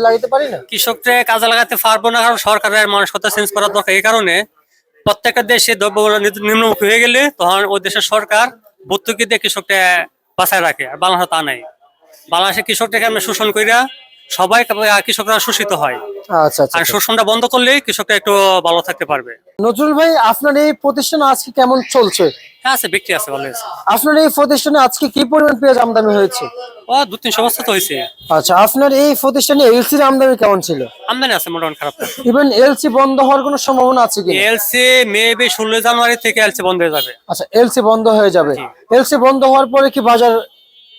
লাগাতে পারি না? কৃষককে কাজে লাগাতে পারব না, কারণ সরকারের মানসিকতা চেঞ্জ করা দরকার। এই কারণে প্রত্যেকটা দেশে দ্রব্যমূল্য নিম্ন- নিম্নমুখী হয়ে গেলে তখন ওই দেশের সরকার ভর্তুকি দিয়ে কৃষককে বাঁচায় রাখে, আর বাংলাদেশে তা নাই। বাংলাদেশে কৃষকটাকে আমরা শোষণ করিয়া সবাই কৃষকরা শোষিত হয়। আচ্ছা আচ্ছা আর শোষণটা বন্ধ করলেই কৃষকটা একটু ভালো থাকতে পারবে। নজরুল ভাই আপনার এই প্রতিষ্ঠান আজকে কেমন চলছে? হ্যাঁ আছে বিক্রি আছে ভালো আছে আপনার এই প্রতিষ্ঠানে আজকে কি পরিমাণ পেঁয়াজ আমদানি হয়েছে? ও দু তো হয়েছে। আচ্ছা আপনার এই প্রতিষ্ঠানে এলসির আমদানি কেমন ছিল? আমদানি আছে মোটামুটি খারাপ ইভেন এলসি বন্ধ হওয়ার কোনো সম্ভাবনা আছে কি এলসি মেবি জানুয়ারি থেকে এলসি বন্ধ হয়ে যাবে। আচ্ছা এলসি বন্ধ হয়ে যাবে। এলসি বন্ধ হওয়ার পরে কি বাজার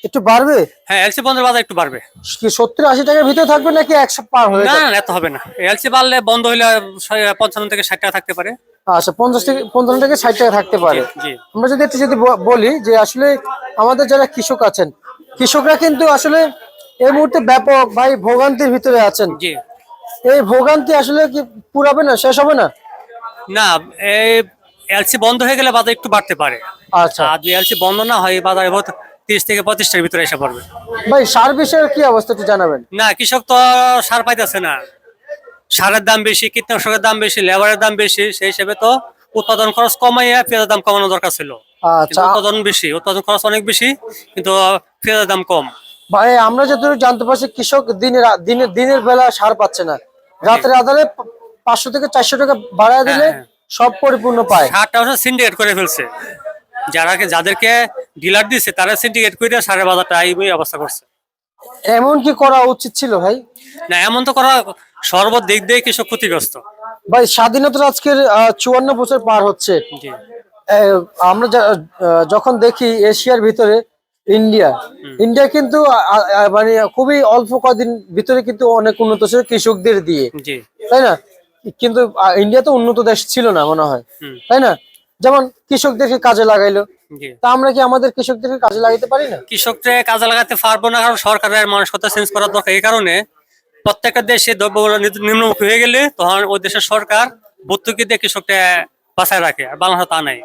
একটু বাড়বে? হ্যাঁ এলসি বন্ধের বাজার একটু বাড়বে। কি সত্তর আশি টাকার ভিতরে থাকবে নাকি একশো পার হয়ে না না এত হবে না। এলসি বাড়লে বন্ধ ছয়- পঞ্চান্ন থেকে ষাট টাকা থাকতে পারে। আচ্ছা পঞ্চাশ থেকে পঞ্চান্ন থেকে ষাট টাকা থাকতে পারে। আমরা যদি একটু যদি বলি যে আসলে আমাদের যারা কৃষক আছেন কৃষকরা কিন্তু আসলে এই মুহূর্তে ব্যাপক ভাই ভোগান্তির ভিতরে আছেন। জি। এই ভোগান্তি আসলে কি পুরাবে না শেষ হবে না? না এই এলসি বন্ধ হয়ে গেলে বাজার একটু বাড়তে পারে। আচ্ছা। আর এলসি বন্ধ না হয় বাজারে তিরিশ থেকে পঁচিশটার ভিতরে এসে পড়বে। ভাই সার বিষয়ের কি অবস্থা একটু জানাবেন। না কৃষক তো সার পাইতেছে না। সারের দাম বেশি কীটনাশকের দাম বেশি লেবারের দাম বেশি সেই হিসেবে তো উৎপাদন খরচ কমাইয়া পেঁয়াজের দাম কমানো দরকার ছিল। আচ্ছা। উৎপাদন বেশি উৎপাদন খরচ অনেক বেশি কিন্তু পেঁয়াজের দাম কম। ভাই আমরা যতটুকু জানতে পারছি কৃষক দিনের দিনের দিনের বেলা সার পাচ্ছে না। রাতের আধারে পাঁচশো থেকে চারশো টাকা বাড়ায় দিলে হ্যাঁ। সব পরিপূর্ণ পায়। সারটা সিন্ডিকেট করে ফেলছে। যারা যাদেরকে ডিলার দিচ্ছে তারা সিন্ডিকেট করে সারের বাজারটা এই অবস্থা করছে। এমন কি করা উচিত ছিল ভাই? না এমন তো করা সর্বদিক দিয়ে কৃষক ক্ষতিগ্রস্ত। ভাই স্বাধীনতার আজকের চুয়ান্ন বছর পার হচ্ছে। আমরা যখন দেখি এশিয়ার ভিতরে ইন্ডিয়া ইন্ডিয়া কিন্তু মানে খুবই অল্প কদিন ভিতরে কিন্তু অনেক উন্নত ছিল কৃষকদের দিয়ে। তাই না? কিন্তু ইন্ডিয়া তো উন্নত দেশ ছিল না মনে হয়। তাই না? যেমন কৃষকদেরকে কাজে লাগাইলো। তা আমরা কি আমাদের কৃষকদেরকে কাজে লাগাইতে পারি না? কৃষককে কাজে লাগাতে পারব না কারণ সরকারের মানসিকতা চেঞ্জ করার দরকার। এই কারণে প্রত্যেকটা দেশে দ্রব্যমূল্য নিম্ন- নিম্নমুখী হয়ে গেলে তখন ওই দেশের সরকার ভর্তুকি দিয়ে কৃষকটা বাঁচায় রাখে আর বাংলাদেশে তা নাই।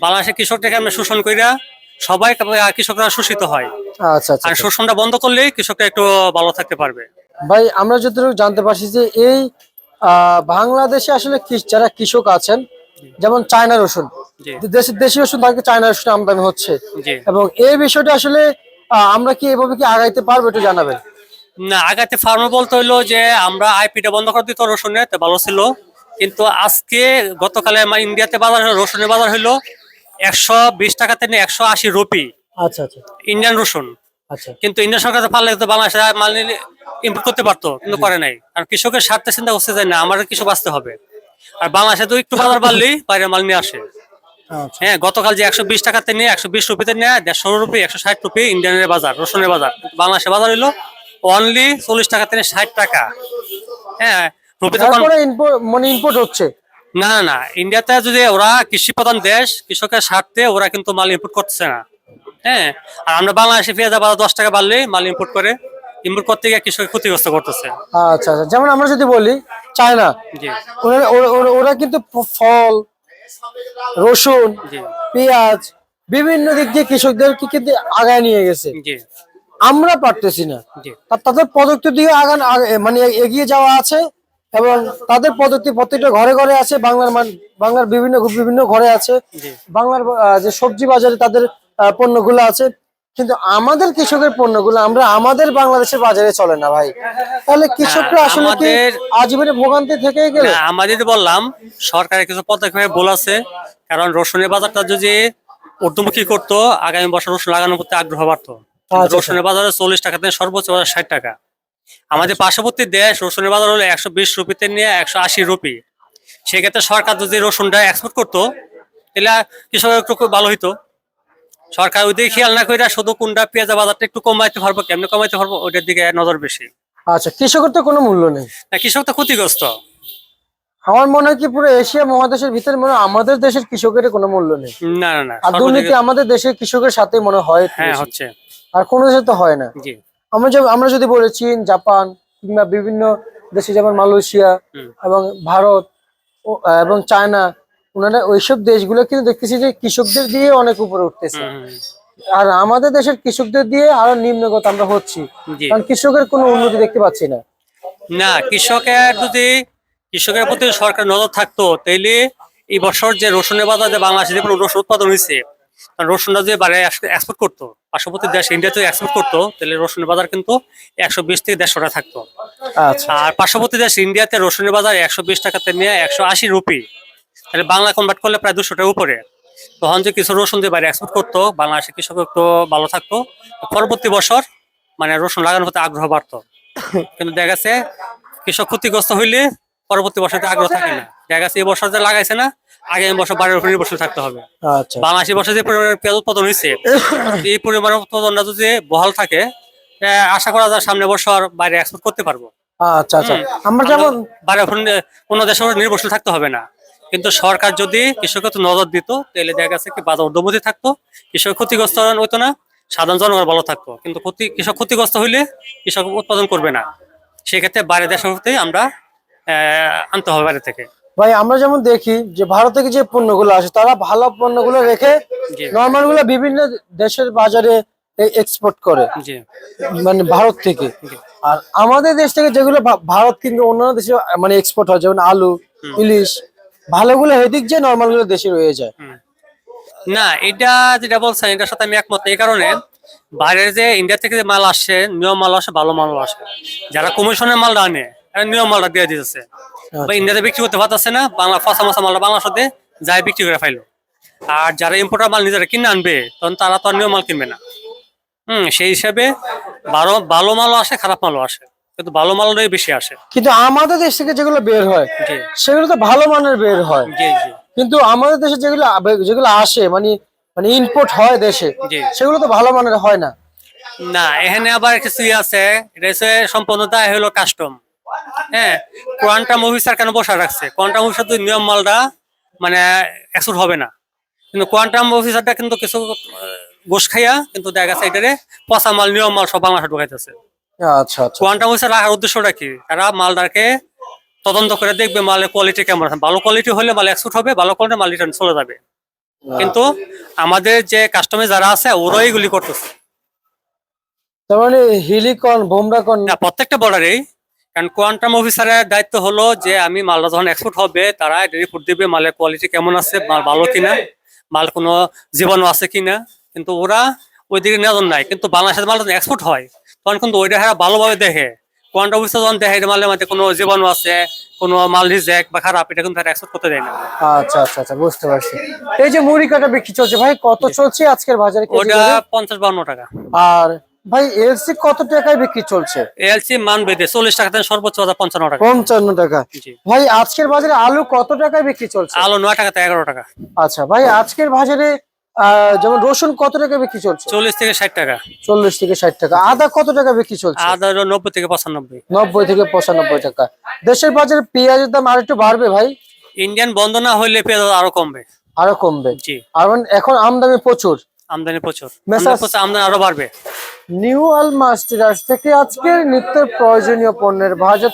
বাংলাদেশে কৃষকটাকে আমরা শোষণ করিয়া সবাই কৃষকরা শোষিত হয়। আচ্ছা আচ্ছা আর শোষণটা বন্ধ করলেই কৃষকটা একটু ভালো থাকতে পারবে। ভাই আমরা যতটুকু জানতে পারছি যে এই আহ, বাংলাদেশে আসলে কৃষ- যারা কৃষক আছেন যেমন চায়না রসুন। দেশি রসুন তাকে চায়না রসুন আমদানি হচ্ছে। এবং এই বিষয়টা আসলে আমরা কি এভাবে কি আগাইতে পারব একটু জানাবেন? না আগাতে ফার্মে বলতে হইল যে আমরা আইপিটা বন্ধ করে দিত রসুনের তো ভালো ছিল। কিন্তু আজকে গতকালে আমার ইন্ডিয়াতে বাজার রসুনের বাজার হলো একশো বিশ টাকাতে নিয়ে একশো আশি রুপি। আচ্ছা আচ্ছা। ইন্ডিয়ান রসুন। আচ্ছা। কিন্তু ইন্ডিয়ান সরকার পারলে তো বাংলাদেশে মাল ইম্পোর্ট করতে পারতো কিন্তু করে নাই। আর কৃষকের স্বার্থে চিন্তা করছে যে না আমার কিছু বাঁচতে হবে। আর বাংলাদেশে তো একটু বাজার বাড়লেই বাইরে মাল নিয়ে আসে। আচ্ছা। হ্যাঁ গতকাল যে একশো বিশ টাকাতে নিয়ে একশো বিশ রুপিতে নিয়ে দেড়শো রুপি একশো ষাট রুপি ইন্ডিয়ানের বাজার রসুনের বাজার। বাংলাদেশের বাজার হইল অনলি চল্লিশ টাকা নিয়ে ষাট টাকা। হ্যাঁ রুপি তো মানে ইম্পোর্ট হচ্ছে? না না ইন্ডিয়াতে যদি ওরা কৃষি প্রধান দেশ কৃষকের স্বার্থে ওরা কিন্তু মাল ইম্পোর্ট করছে না। হ্যাঁ আর আমরা বাংলাদেশে পেঁয়াজ বাজার দশ টাকা বাড়লেই মাল ইম্পোর্ট করে ইম্পোর্ট করতে গিয়ে কৃষক ক্ষতিগ্রস্ত করতেছে। আচ্ছা আচ্ছা যেমন আমরা যদি বলি চায়না না। ওরা কিন্তু ফল রসুন পেঁয়াজ বিভিন্ন দিক দিয়ে কৃষকদেরকে কিন্তু আগায় নিয়ে গেছে। আমরা পারতেছি না। তাদের প্রযুক্তি দিয়ে আগান আগে- মানে এগিয়ে যাওয়া আছে এবং তাদের প্রযুক্তি প্রত্যেকটা ঘরে ঘরে আছে। বাংলার মান বাংলার বিভিন্ন বিভিন্ন ঘরে আছে। বাংলার যে সবজি বাজারে তাদের পণ্যগুলো আছে। কিন্তু আমাদের কৃষকের পণ্যগুলো আমরা আমাদের বাংলাদেশের বাজারে চলে না ভাই। তাহলে কৃষকরা আসলে কি আমাদের- আজীবনে ভোগান্তি থেকেই গেলে? না, আমাদের বললাম সরকারের কিছু পদক্ষেপ ভুল আছে। কারণ রসুনের বাজারটা যদি ঊর্ধ্বমুখী করতো আগামী বছর রসুন লাগানোর প্রতি আগ্রহ বাড়তো। কিন্তু আচ্ছা। রসুনের বাজারে চল্লিশ টাকা থেকে সর্বোচ্চ বাজার ষাট টাকা। আমাদের পার্শ্ববর্তী দেশ রসুনের বাজার হলো একশো বিশ রুপিতে নিয়ে একশো আশি রুপি। সেক্ষেত্রে সরকার যদি রসুনটা এক্সপোর্ট করতো তাহলে কৃষকের একটু খুব ভালো হইতো। সরকার ওই দিকে খেয়াল না করে শুধু কোনটা পেঁয়াজের বাজারটা একটু কমাইতে পারব কেমনে কমাইতে পারব ওইটার দিকে নজর বেশি। আচ্ছা কৃষকের তো কোনো মূল্য নেই। না, কৃষক তো ক্ষতিগ্রস্ত। আমার মনে হয় কি পুরো এশিয়া মহাদেশের ভিতরে মনে আমাদের দেশের কৃষকের কোনো মূল্য নেই। না না না আর দুর্নীতি আমাদের দেশের কৃষকের সাথে মনে হয় হ্যাঁ হচ্ছে। আর কোনো দেশে তো হয় না। জি। আমরা আমরা যদি বলি চীন জাপান কিংবা বিভিন্ন দেশে যেমন মালয়েশিয়া এবং ভারত এবং চায়না ওনারা ওইসব দেশগুলো কিন্তু দেখতেছি যে কৃষকদের দিয়ে অনেক উপরে উঠতেছে। আর আমাদের দেশের কৃষকদের দিয়ে আরও নিম্নগত আমরা হচ্ছি। কারণ কৃষকের কোনো উন্নতি দেখতে পাচ্ছি না। না কৃষকের যদি কৃষকের প্রতি সরকার নজর থাকতো তাইলে এই বছর যে রসুনের বাজার যে বাংলাদেশে রসুন উৎপাদন হয়েছে রসুনটা যে বাইরে এক্সপোর্ট করতো পার্শ্ববর্তী দেশ ইন্ডিয়াতে এক্সপোর্ট করতো তাহলে রসুনের বাজার কিন্তু একশো বিশ থেকে দেড়শো টাকা থাকতো। আচ্ছা। আর পার্শ্ববর্তী দেশ ইন্ডিয়াতে রসুনের বাজার একশো বিশ টাকাতে নিয়ে একশো আশি রুপি। তাহলে বাংলা কনভার্ট করলে প্রায় দুশো টাকার উপরে তখন যে কিছু রসুন দিয়ে বাইরে এক্সপোর্ট করতো বাংলাদেশের কৃষক একটু ভালো থাকতো। পরবর্তী বছর মানে রসুন লাগানোর প্রতি আগ্রহ বাড়তো। কিন্তু দেখা গেছে কৃষক ক্ষতিগ্রস্ত হইলে পরবর্তী বছরতে আগ্রহ থাকে না। দেখা গেছে এই বছর যে লাগাইছে না আগামী বছর বাড়ির উপর নির্ভরশীল থাকতে হবে। আচ্ছা। বাংলাদেশের বছর যে পরিমাণে পেঁয়াজ উৎপাদন হয়েছে এই পরিমাণ উৎপাদনটা যদি বহাল থাকে আশা করা যায় সামনে বছর বাইরে এক্সপোর্ট করতে পারব। আচ্ছা আচ্ছা। আমরা যেমন বাইরে কোনো দেশের উপর নির্ভরশীল থাকতে হবে না। কিন্তু সরকার যদি কৃষকের নজর দিত তাহলে দেখা গেছে কি বাজার উদ্যমতি থাকতো কৃষক ক্ষতিগ্রস্ত হইতো না সাধারণ জনগণ ভালো থাকতো। কিন্তু ক্ষতি কৃষক ক্ষতিগ্রস্ত হইলে কৃষক উৎপাদন করবে না। সেক্ষেত্রে বাইরে দেশের হতে আমরা আনতে হবে বাইরে থেকে। ভাই আমরা যেমন দেখি যে ভারত থেকে যে পণ্যগুলো আসে তারা ভালো পণ্যগুলো রেখে নর্মালগুলো বিভিন্ন দেশের বাজারে এক্সপোর্ট করে। মানে ভারত থেকে। আর আমাদের দেশ থেকে যেগুলো ভারত কিন্তু অন্যান্য দেশে মানে এক্সপোর্ট হয় যেমন আলু ইলিশ ভালোগুলো এদিক যে নর্মালগুলো দেশে রয়ে যায়। না এটা যেটা বলছেন এটার সাথে আমি একমত। এই কারণে বাইরের যে ইন্ডিয়া থেকে যে মাল আসে নিয়ম মাল আসে ভালো মাল আসে। যারা কমিশনের মাল আনে নিয়ম মালটা দিয়ে দিতেছে। বা ইন্ডিয়াতে বিক্রি করতে পারতেছে না বাংলা ফসা মশা মালটা বাংলার সাথে যাই বিক্রি করে ফাইলো আর যারা ইম্পোর্টার মাল নিজেরা কিনে আনবে তখন তারা তো আর নিয়ম মাল কিনবে না। হুম সেই হিসাবে ভালো ভালো মালও আসে খারাপ মালও আসে। কিন্তু ভালো মালটাই বেশি আসে। কিন্তু আমাদের দেশ থেকে যেগুলো বের হয় সেগুলো তো ভালো মানের বের হয়। কিন্তু আমাদের দেশে যেগুলো যেগুলো আসে মানে মানে ইম্পোর্ট হয় দেশে সেগুলো তো ভালো মানের হয় না। না এখানে আবার কিছু আছে এটা হচ্ছে সম্পূর্ণ দায় হলো কাস্টম হ্যাঁ কোয়ান্টাম অফিসার কেন বসা রাখছে? কোয়ান্টাম অফিসার তো নিয়ম মালটা মানে এক্সুট হবে না। কিন্তু কোয়ান্টাম অফিসারটা কিন্তু কিছু ঘুষ খাইয়া কিন্তু দেখা গেছে এটারে পচা মাল নিয়ম মাল সব বাংলাদেশে ঢুকাইতেছে। আচ্ছা আচ্ছা কোয়ান্টাম অফিসার রাখার উদ্দেশ্যটা কি? তারা তদন্ত করে দেখবে মালের কোয়ালিটি কেমন আছে। ভালো কোয়ালিটি হলে মাল হবে ভালো কোয়ালিটি মাল রিটার্ন চলে যাবে। কিন্তু আমাদের যে কাস্টমে যারা আছে ওরাই এগুলি করতেছে। তার মানে হিলিকন বোমরাকন না প্রত্যেকটা বর্ডারেই কারণ কোয়ান্টাম অফিসারের দায়িত্ব হলো যে আমি মালটা যখন এক্সপোর্ট হবে তারা রিপোর্ট দিবে মালের কোয়ালিটি কেমন আছে মাল ভালো কিনা মাল কোনো জীবাণু আছে কিনা। কিন্তু ওরা ওই দিকে নজর নাই। কিন্তু বাংলাদেশের মাল এক্সপোর্ট হয়। তখন কিন্তু ওইটা হারা ভালোভাবে দেখে। কোয়ান্টাম অফিসার যখন দেখে এটা মালের মধ্যে কোনো জীবাণু আছে কোনো মাল রিজেক্ট বা খারাপ এটা কিন্তু এক্সপোর্ট করতে দেয় না। আচ্ছা আচ্ছা আচ্ছা বুঝতে পারছি। এই যে মুড়ি কাটা বিক্রি চলছে ভাই কত চলছে আজকের বাজারে ওটা পঞ্চাশ বান্ন টাকা। আর ভাই এলসি কত টাকায় বিক্রি চলছে? এলসি মান বেঁধে চল্লিশ টাকা থেকে সর্বোচ্চ পঞ্চান্ন টাকা। পঞ্চান্ন টাকা। ভাই আজকের বাজারে আলু কত টাকায় বিক্রি চলছে? আলু নয় টাকা এগারো টাকা। আচ্ছা ভাই আজকের বাজারে যেমন রসুন কত টাকা বিক্রি চলছে? চল্লিশ থেকে ষাট টাকা। চল্লিশ থেকে ষাট টাকা। আদা কত টাকা বিক্রি চলছে? আদা নব্বই থেকে পঁচানব্বই। নব্বই থেকে পঁচানব্বই টাকা। দেশের বাজারে পেঁয়াজের দাম আর একটু বাড়বে ভাই? ইন্ডিয়ান বন্ধ না হইলে পেঁয়াজ আরও কমবে। আরও কমবে। জি। আর মানে এখন আমদানি প্রচুর। আমদানি প্রচুর। আমদানি আরও বাড়বে। নিউ আল মাস্টার্স থেকে আজকের নিত্য প্রয়োজনীয় পণ্যের বাজার